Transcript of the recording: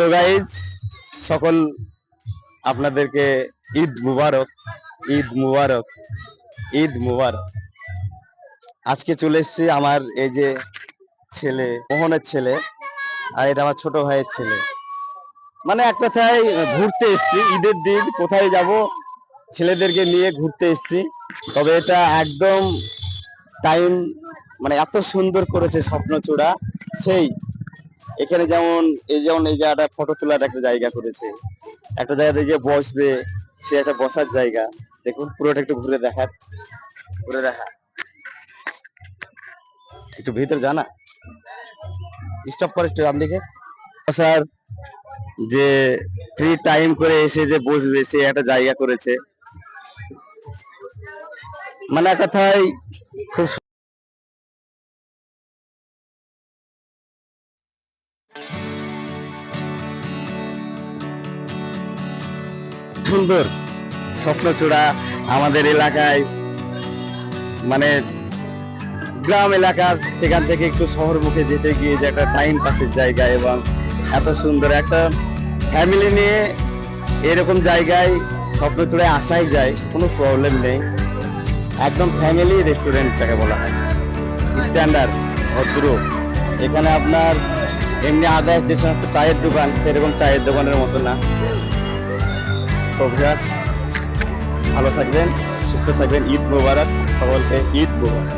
তো গাইজ সকল আপনাদেরকে ঈদ মুবারক ঈদ মুবারক ঈদ মুবারক। আজকে চলে এসেছি আমার এই যে ছেলে, মোহনের ছেলে, আর এটা আমার ছোট ভাইয়ের ছেলে। মানে এক কথায় ঘুরতে এসেছি, ঈদের দিন কোথায় যাব ছেলেদেরকে নিয়ে ঘুরতে এসেছি। তবে এটা একদম টাইম মানে এত সুন্দর করেছে স্বপ্নচূড়া, সেই এখানে যেমন, এই যেমন এই জায়গাটা ফটো তোলার একটা জায়গা করেছে। একটা জায়গাতে গিয়ে বসবে, সে একটা বসার জায়গা। দেখুন, পুরোটা একটু ঘুরে দেখার। ঘুরে দেখা। একটু ভিতরে জানা স্টপ করে একটু দিকে স্যার, যে ফ্রি টাইম করে এসে যে বসবে, সে একটা জায়গা করেছে। মানে কথায় খুব সুন্দর স্বপ্নচূড়া আমাদের এলাকায় মানে গ্রাম এলাকা, সেখান থেকে একটু শহর মুখে যেতে গিয়ে যে একটা টাইম পাসের জায়গা এবং এত সুন্দর একটা ফ্যামিলি নিয়ে এরকম জায়গায় স্বপ্নচূড়ায় আসাই যায়, কোনো প্রবলেম নেই। একদম ফ্যামিলি রেস্টুরেন্ট যাকে বলা হয়। স্ট্যান্ডার্ড ভদ্র এখানে আপনার এমনি আদার্স যে সমস্ত চায়ের দোকান, সেরকম চায়ের দোকানের মতো না। অভ্যাস ভালো থাকবেন, সুস্থ থাকবেন। ঈদ মোবারক, সকলকে ঈদ মোবারক।